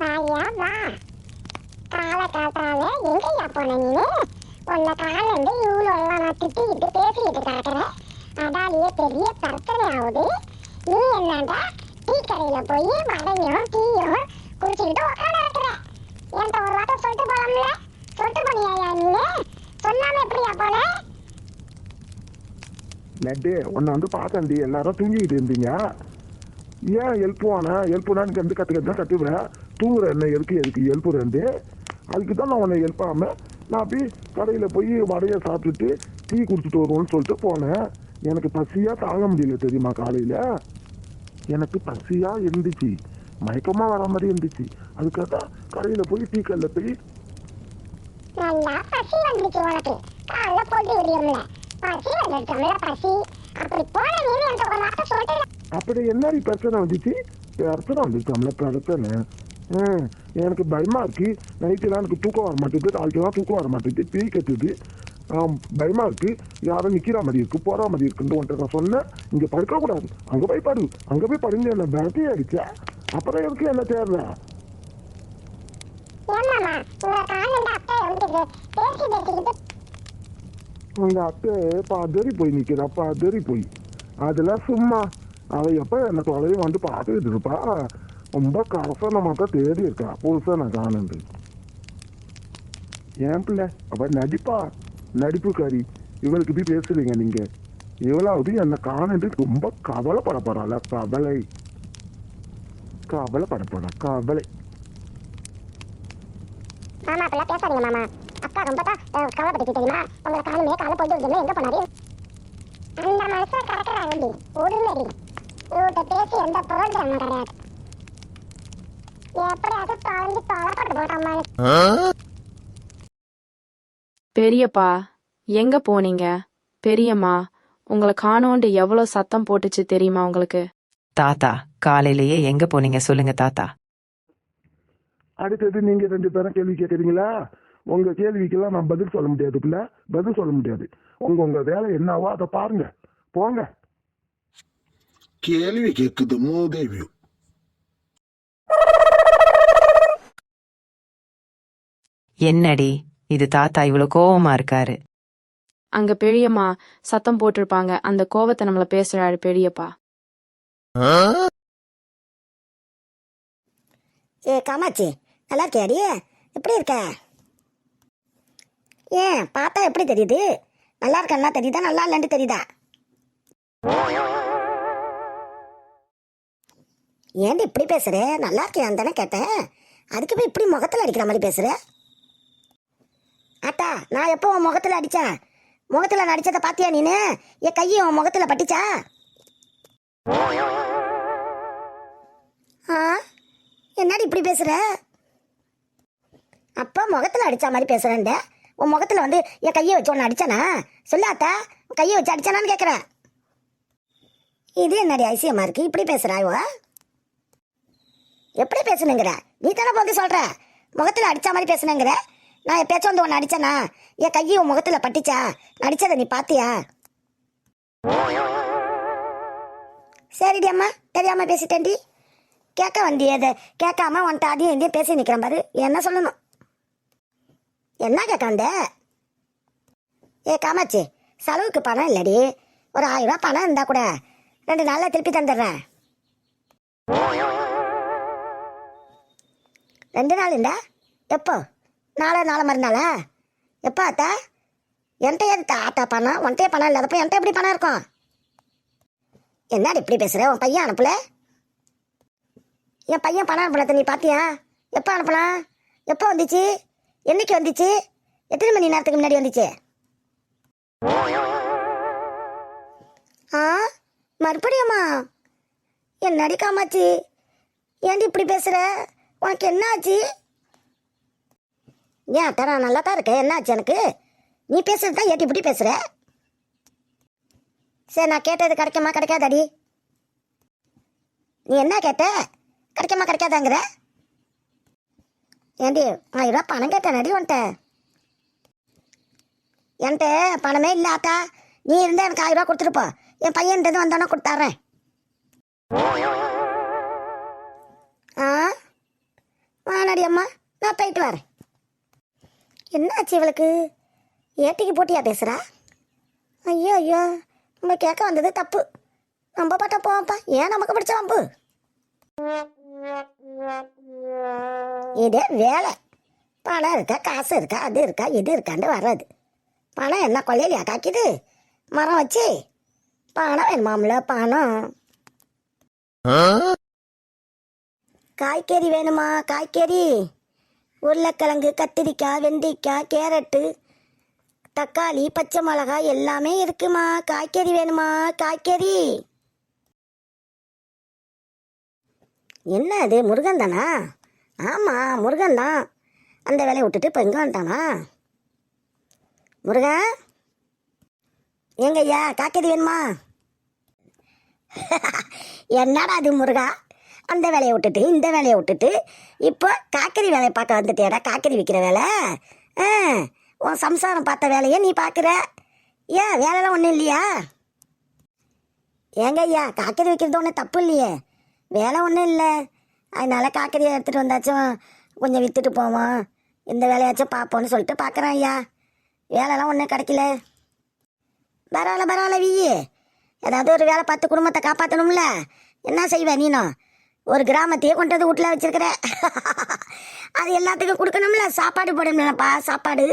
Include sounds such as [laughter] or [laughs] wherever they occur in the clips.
வாயா வா. கால காத்தால எங்கய்யா போன நீனு உன்னை காலேருந்து இவ்வளோ எல்லாம் நான் திட்டிக்கிட்டு பேசிக்கிட்டு கிடக்குறேன் அதாலேயே பெரிய பிரச்சனை ஆகுது. நீ என்னடா டீ கடையில் போய் வடையும் டீயும் குடிச்சுக்கிட்டு உட்காந்து இருக்கிற என்கிட்ட ஒரு வார்த்தை சொல்லிட்டு போலாம்ல? சொல்லிட்டு போனியா நீனு சொல்லாம எப்படியா போன? நட்டு உன்னை வந்து பார்த்தேன்டி எல்லாரும் தூங்கிக்கிட்டு இருந்தீங்க. ஏன் எழுப்புவானா எழுப்புனான்னு கண்டு கற்றுக்கிட்டு தான் கத்துவேன் தூங்குற என்ன எதுக்கு எதுக்கு எழுப்புறேன்ட்டு அதுக்கு தான் நான் உன்னை எழுப்பாம நான் போய் கடையில் போய் வடையை சாப்பிட்டுட்டு டீ குடிச்சிட்டு வருவோம்னு சொல்லிட்டு போனேன். எனக்கு பசியாக தாங்க முடியல தெரியுமா காலையில்? எனக்கு பசியாக இருந்துச்சு. மயக்கமாக வர மாதிரி இருந்துச்சு. அதுக்காக தான் கடையில் போய் டீ கல்ல போய் நல்லா பசி வந்துச்சு உனக்கு? காலைல போட்டு விடியும்ல பசி வந்துடுச்சோம்ல பசி. அப்படி போன நீ என்கிட்ட ஒரு வார்த்தை சொல்லிட்டு அப்படி என்னடி பிரச்சனை வந்துச்சு? பிரச்சனை வந்துச்சாம்ல பிரச்சனை. ம் எனக்கு பயமா இருக்கு. நைட்டுலாம் எனக்கு தூக்கம் வர மாட்டேங்குது. நாளைக்கெல்லாம் தூக்கம் வர மாட்டேங்குது. பேய் கட்டுது ஆம், பயமா இருக்கு. யாரும் நிக்கிற மாதிரி இருக்கு போற மாதிரி இருக்குன்னு உன்கிட்ட நான் சொன்னேன். இங்க படுக்க கூடாது. அங்க போய் படு. அங்க போய் படுங்க என்ன பேட்டரி ஆயிடுச்சா அப்புறம் எதுக்கு என்ன தேவை உங்க அத்தை பதறி போய் நிக்கிறா பதறி போய். அதெல்லாம் சும்மா. அவ எப்ப என்ன தொலைவி வந்து பார்த்துக்கிட்டு இருப்பா? ரொம்ப கரசனமா தான் தேடி இருக்கா? புதுசா நான் காணுது. ஏன் பிள்ளை? அவ நடிப்பா. நடிப்புக்காரி. இவளுக்கு இப்படி பேசுறீங்க நீங்க. இவளாவது என்ன காணுது. ரொம்ப கவலைப்பட போறாள கவலை. கவலைப்பட போறா. கவலை. மாமா அப்பெல்லாம் பேசாதீங்க மாமா. அக்கா ரொம்ப கவலைப்பட்டுச்சு தெரியுமா? உங்களை காணுமே காலை போயிட்டு விடுமே எங்க போனாரு அந்த மனுஷன் கிடக்குறாங்கடி உடுங்கடி இவர்கிட்ட பேசி எந்த ப்ரோக்ராமும் கிடையாது. பெரியப்பா எங்க போனீங்க? பெரியம்மா உங்களை காணோண்டு எவ்வளவு சத்தம் போட்டுச்சு தெரியுமா உங்களுக்கு? தாத்தா காலையிலேயே எங்க போனீங்க சொல்லுங்க தாத்தா. அடுத்தது நீங்க ரெண்டு பேரும் கேள்வி கேட்குறீங்களா உங்க கேள்விக்கெல்லாம் நான் பதில் சொல்ல முடியாது பிள்ளை. பதில் சொல்ல முடியாது. உங்க உங்க வேலை என்னவோ அதை பாருங்க. போங்க. கேள்வி கேட்குது மூதேவி என்னடி? இது தாத்தா இவ்வளவு கோவமா இருக்காரு. அங்க பெரியம்மா சத்தம் போட்டிருப்பாங்க. அந்த கோவத்தை நம்மள பேசுறாரு பெரியப்பா. ஏ காமாட்சி நல்லா இருக்கியாடி? எப்படி இருக்க? ஏன் பார்த்தா எப்படி தெரியுது? நல்லா இருக்கன்னா தெரியுதா? நல்லா இல்லைன்னு தெரியுதா? ஏன்டி இப்படி பேசுற? நல்லா இருக்கியான்னு தானே கேட்டேன். அதுக்கு போய் இப்படி முகத்தில் அடிக்கிற மாதிரி பேசுற? ஆத்தா நான் எப்போ உன் முகத்தில் அடித்தேன் முகத்தில் நான் அடித்ததை பார்த்தியா நீனு? என் கையை உன் முகத்தில் பட்டுச்சா? ஆ? என்னடி இப்படி பேசுகிற அப்பா முகத்தில் அடித்த மாதிரி பேசுறேன்ட. உன் முகத்தில் வந்து என் கையை வச்சு ஒன்று அடித்தானா சொல்லாத்தா உன் கையை வச்சு அடித்தானான்னு கேட்குறேன் இது என்னடி ஐசியமாக இருக்குது இப்படி பேசுறா இவ? எப்படி பேசணுங்கிற நீ தானே போது சொல்கிற முகத்தில் அடித்த மாதிரி பேசணுங்கிற நான் எப்பயாச்சும் வந்து ஒன்று அடிச்சனா? என் கையை உன் முகத்துல பட்டுச்சா? நான் நீ பாத்தியா? சரிடி அம்மா தெரியாம பேசிட்டேன்டி. கேட்க வந்தியது கேட்காம உன்ட்ட அதையும் இதையும் பேசி நிற்கிறேன் பாரு. என்ன சொல்லணும்? என்ன கேட்காந்த ஏ காமாச்சி செலவுக்கு பணம் இல்லடி. ஒரு ஆயிரம் பணம் இருந்தா கூட ரெண்டு நாளில் திருப்பி தந்துடுறேன். ரெண்டு நாள் இருந்தா? எப்போ? நாளை நாளை மறுநாளா? எப்போ அத்தா? என்கிட்ட எது ஆத்தா பணம் உன்கிட்டே பணம் இல்லாதப்ப என்கிட்ட எப்படி பணம் இருக்கும்? என்னடி இப்படி பேசுகிற உன் பையன் அனுப்பல? என் பையன் பணம் அனுப்பலத்தை நீ பார்த்தியா எப்போ அனுப்பலாம்? எப்போ வந்துச்சு? என்னைக்கு வந்துச்சு? எத்தனை மணி நேரத்துக்கு முன்னாடி வந்துச்சு? ஆ மறுபடியும்மா என்னடி காமாச்சி ஏன்டி இப்படி பேசுகிற உனக்கு என்ன ஆச்சு? ஏன் தர நான் நல்லா தான் இருக்கேன் என்னாச்சு எனக்கு? நீ பேசுறது தான் ஏட்டி இப்படி பேசுற? சரி நான் கேட்டது கிடைக்குமா கிடைக்காதாடி? நீ என்ன கேட்ட? கிடைக்குமா கிடைக்காதாங்கிற? ஏண்டி ஆயிரம் ரூபா பணம் கேட்டேன் நடி உன்ட்ட என்கிட்ட பணமே இல்லை ஆத்தா நீ இருந்தால் எனக்கு ஆயிரம் ரூபா கொடுத்துருப்போ என் பையன்ட்டு வந்தோன்னே கொடுத்தாரேன் ஆ? வானாடி அம்மா நான் போயிட்டு வரேன். என்னாச்சு இவளுக்கு? ஏட்டிக்கு போட்டியா பேசுகிறா ஐயோ ஐயோ நம்ம கேட்க வந்தது தப்பு. நம்ம பாட்டா போவோம்ப்பா ஏன் நமக்கு பிடிச்ச வம்பு? இதே வேலை. பணம் இருக்கா காசு இருக்கா அது இருக்கா இது இருக்காண்டு வர்றது. பணம் என்ன கொள்ளையிலையா காக்கிது? மரம் வச்சு? பணம் வேணுமாம்ல பணம். காய்கறி வேணுமா காய்கறி? உருளைக்கிழங்கு கத்திரிக்காய் வெண்டைக்காய் கேரட்டு தக்காளி பச்சை மிளகாய் எல்லாமே இருக்குமா? காய்கறி வேணுமா? காய்கறி. என்ன அது முருகன் தானா? ஆமாம் முருகன் தான். அந்த வேலையை விட்டுட்டு இப்போ எங்கே வந்துட்டானா? முருகன் எங்கய்யா காய்கறி வேணுமா? [laughs] என்னடா அது முருகா? அந்த வேலையை விட்டுட்டு இந்த வேலையை விட்டுட்டு இப்போ காய்கறி வேலையை பார்க்க வந்துட்டியாடா? காய்கறி விற்கிற வேலை? ஆ உன் சம்சாரம் பார்த்த வேலையை நீ பார்க்குற. ஏன் வேலைலாம் ஒன்றும் இல்லையா? ஏங்க ஐயா காய்கறி வைக்கிறது ஒன்றும் தப்பு இல்லையே. வேலை ஒன்றும் இல்லை. அதனால காய்கறியை எடுத்துகிட்டு வந்தாச்சும் கொஞ்சம் விற்றுட்டு போவோம். இந்த வேலையாச்சும் பார்ப்போம்னு சொல்லிட்டு பார்க்குறேன் ஐயா. வேலைலாம் ஒன்றும் கிடைக்கல. பரவாயில்ல பரவாயில்ல வீ ஏதாவது ஒரு வேலை பார்த்து குடும்பத்தை காப்பாற்றணும்ல என்ன செய்வேன் நீனும் ஒரு கிராமத்தையே கொண்டு வந்து வீட்டில் வச்சிருக்கிற அது எல்லாத்துக்கும் கொடுக்கணும்ல. சாப்பாடு போடணும்லப்பா சாப்பாடு.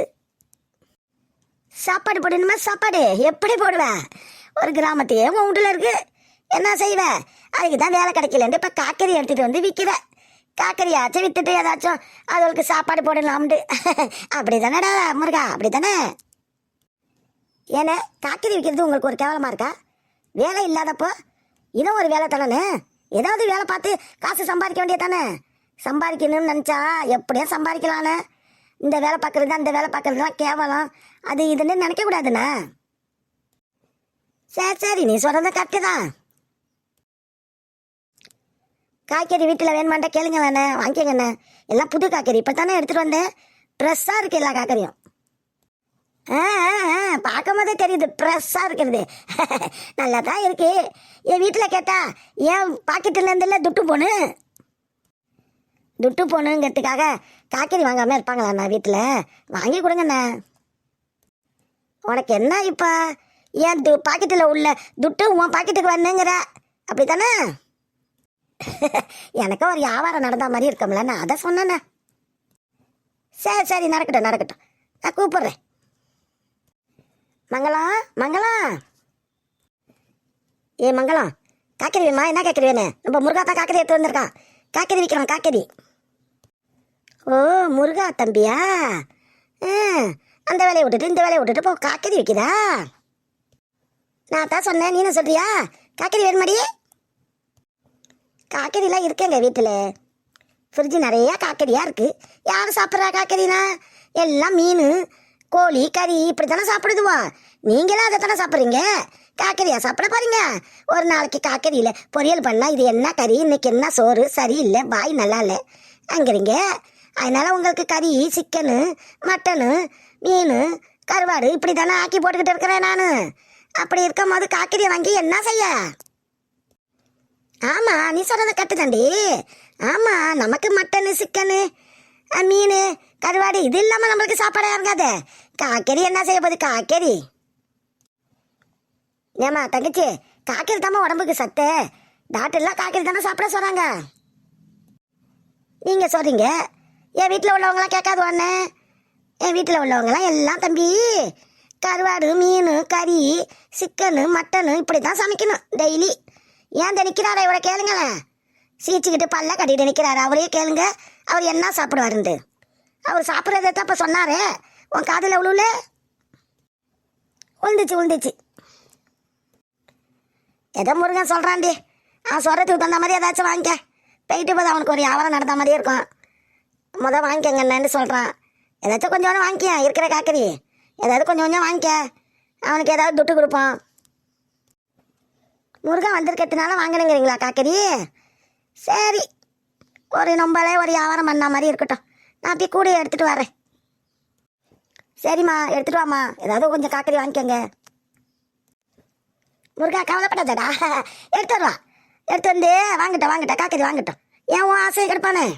சாப்பாடு போடணுமா சாப்பாடு? எப்படி போடுவேன்? ஒரு கிராமத்தையே உன் வீட்டில் இருக்கு. என்ன செய்வேன் அதுக்கு தான் வேலை கிடைக்கலன்ட்டு இப்போ காக்கறி எடுத்துகிட்டு வந்து விற்கிற காக்கறியாச்சும் விற்றுட்டு ஏதாச்சும் அதுகளுக்கு சாப்பாடு போடலாம்ண்டு அப்படி தானடா முருகா அப்படி தானே ஏன்னா காக்கறி விற்கிறது உங்களுக்கு ஒரு கேவலமாக இருக்கா? வேலை இல்லாதப்போ இன்னும் ஒரு வேலை தானே? ஏதாவது வேலை பார்த்து காசு சம்பாதிக்க வேண்டியது தானே சம்பாதிக்கணும்னு நினச்சா எப்படியும் சம்பாதிக்கலான்னு இந்த வேலை பார்க்குறது அந்த வேலை பார்க்குறதுலாம் கேவலம். அது இதுன்னு நினைக்கக்கூடாதுண்ணா சரி சரி நீ சொல்கிறத கரெக்டு தான். காய்கறி வீட்டில் வேணுமாண்டா கேளுங்களேண்ணே வாங்கிக்கங்கண்ணே. எல்லாம் புது காய்கறி இப்போ தானே எடுத்துகிட்டு வந்தேன் ஃப்ரெஷ்ஷாக இருக்குது எல்லா காய்கறியும். பார்க்கும் போதே தெரியுது. ஃப்ரெஷ்ஷாக இருக்கிறது. [laughs] நல்லா தான் இருக்கு. என் வீட்டில் கேட்டா ஏன் பாக்கெட்டுலேருந்துல துட்டு போணு துட்டு போகணுங்கிறதுக்காக காய்கறி வாங்காமல் இருப்பாங்களாண்ணா வீட்டில்? வாங்கி கொடுங்கண்ணா உனக்கு என்ன இப்போ? ஏன் து பாக்கெட்டில் உள்ள துட்டு உன் பாக்கெட்டுக்கு வரணுங்கிற? அப்படி தானே [laughs] எனக்கும் ஒரு வியாபாரம் நடந்த மாதிரி இருக்கோம்ல நான் அதை சொன்னேண்ணே சரி சரி நடக்கட்டும் நடக்கட்டும். நான் கூப்பிட்றேன். மங்களா மங்களம் ஏ மங்களம் காக்கறி வேணுமா? என்ன காக்கறி வேணும்? நம்ம முருகா தான் காக்கறி எடுத்து வந்திருக்கான் காக்கறி விற்கிறான் காக்கறி ஓ முருகா தம்பியா? ஆ, அந்த வேலையை விட்டுட்டு இந்த வேலையை விட்டுட்டு போ காக்கறி விற்கிதா நான் தான் சொன்னேன் நீனும் சொல்றியா? காக்கறி வேணுமாடி காக்கறிலாம் இருக்கேங்க வீட்டில். ஃப்ரிட்ஜு நிறையா காக்கறியாக இருக்குது யார் சாப்பிட்றா காக்கறினா எல்லாம் மீன். கோழி கறி இப்படி தானே சாப்பிடுதுவா? நீங்களும் அதை தானே சாப்பிட்றீங்க? காக்கரியா சாப்பிட பாருங்க ஒரு நாளைக்கு காக்கரியில் பொரியல் பண்ணால் இது என்ன கறி? இன்னைக்கு என்ன சோறு? சரியில்லை வாய் நல்லா இல்லை அங்கிறீங்க அதனால உங்களுக்கு கறி சிக்கனு மட்டனு மீன் கருவாடு இப்படி தானே ஆக்கி போட்டுக்கிட்டு இருக்கிறேன் நான். அப்படி இருக்கும் போது காக்கரியை வாங்கி என்ன செய்ய? ஆமாம் நீ சொல்கிறத கட்டு தாண்டி ஆமாம் நமக்கு மட்டனு சிக்கனு மீன் கருவாடு இது இல்லாமல் நம்மளுக்கு சாப்பாடாக இறங்காத காக்கறி என்ன செய்ய போகுது? காக்கறி ஏமா தங்கச்சி காக்கறி தாம்மா உடம்புக்கு சத்து. டாக்டர்லாம் காக்கறி தானே சாப்பிட சொல்கிறாங்க நீங்கள் சொல்கிறீங்க என் வீட்டில் உள்ளவங்களாம் கேட்காது உடனே. என் வீட்டில் உள்ளவங்களாம் எல்லாம் தம்பி கருவாடு மீன் கறி சிக்கனு மட்டனு இப்படி தான் சமைக்கணும் டெய்லி. ஏன் நிற்கிறாரா இவரை கேளுங்களேன் சீச்சிக்கிட்டு பல்ல கட்டிட்டு நிற்கிறாரு அவரே கேளுங்க. அவர் என்ன சாப்பிடுவாருண்டு அவர் சாப்பிட்றத தான் இப்போ சொன்னாரே. உன் காதில் விழுல உழுந்துச்சு உழுந்துச்சு. ஏதோ முருகன் சொல்கிறான்டி அவன் சொல்கிறதுக்கு தகுந்த மாதிரி ஏதாச்சும் வாங்கிக்க. போயிட்டு போது அவனுக்கு ஒரு வியாபாரம் நடந்த மாதிரியே இருக்கும். மொதல் வாங்கிக்கங்க என்னன்னு சொல்கிறான் ஏதாச்சும் கொஞ்சம் கொஞ்சம் வாங்கிக்க இருக்கிற காக்கறி ஏதாவது கொஞ்சம் கொஞ்சம் வாங்கிக்க. அவனுக்கு ஏதாவது துட்டு கொடுப்போம். முருகன் வந்திருக்கிறதுனால வாங்கணுங்கிறீங்களா காக்கறி சரி. ஒரு நம்மளே ஒரு வியாபாரம் பண்ண மாதிரி இருக்கட்டும். நான் போய் கூட எடுத்துகிட்டு வரேன். சரிம்மா எடுத்துட்டு வாம்மா. ஏதாவது கொஞ்சம் காக்கறி வாங்கிக்கோங்க. முருகா கவலைப்படாதடா. எடுத்து வருவா. எடுத்து வந்து வாங்கிட்டோம் வாங்கிட்டோம் காக்கறி வாங்கிட்டோம். ஏன் உன் ஆசையை கிடப்பானே?